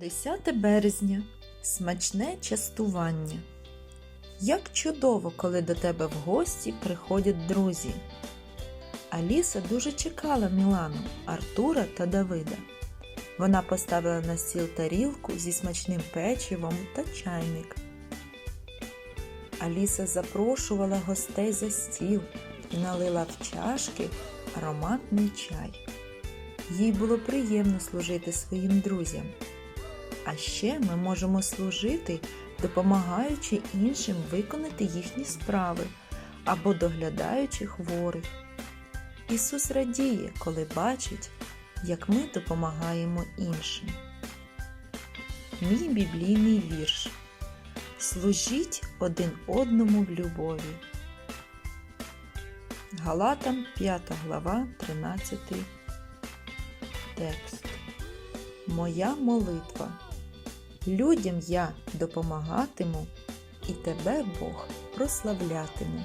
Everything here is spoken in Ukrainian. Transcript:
10 березня. Смачне частування. Як чудово, коли до тебе в гості приходять друзі. Аліса дуже чекала Мілану, Артура та Давида. Вона поставила на стіл тарілку зі смачним печивом та чайник. Аліса запрошувала гостей за стіл і налила в чашки ароматний чай. Їй було приємно служити своїм друзям. А ще ми можемо служити, допомагаючи іншим виконати їхні справи або доглядаючи хворих. Ісус радіє, коли бачить, як ми допомагаємо іншим. Мій біблійний вірш. Служіть один одному в любові. Галатам 5 глава 13 текст. Моя молитва. Людям я допомагатиму, і тебе Бог прославлятиме.